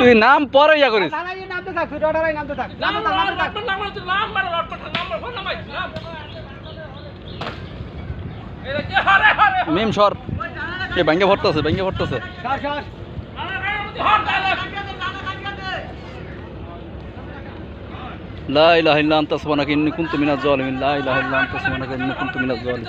তুই নাম পরে ইয়া করিস নানাই নামতে থাক তুই ডরাই নামতে থাক নাম নামতে থাক নামতে থাক লটপট নাম তুই নাম মার লটপট নাম মার ফোন নামাই নাম এটা কি হারে হারে মিম সর এ ব্যাঙ্গে ভরতেছে ব্যাঙ্গে ভরতেছে সর সর হর ডায়লগ لا إله إلا أنت سبحانك إني كنت من الظالمين لا إله إلا أنت سبحانك إني كنت من الظالمين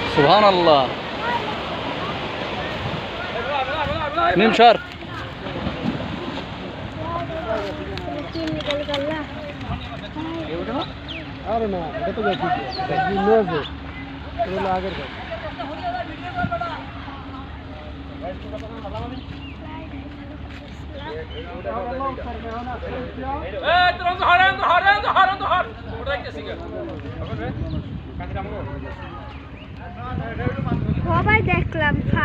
সুবহান আল্লাহ মিম সর আরে না এটা তো দেখি দেখি এগুলো আগের গা সবাই দেখলাম ফা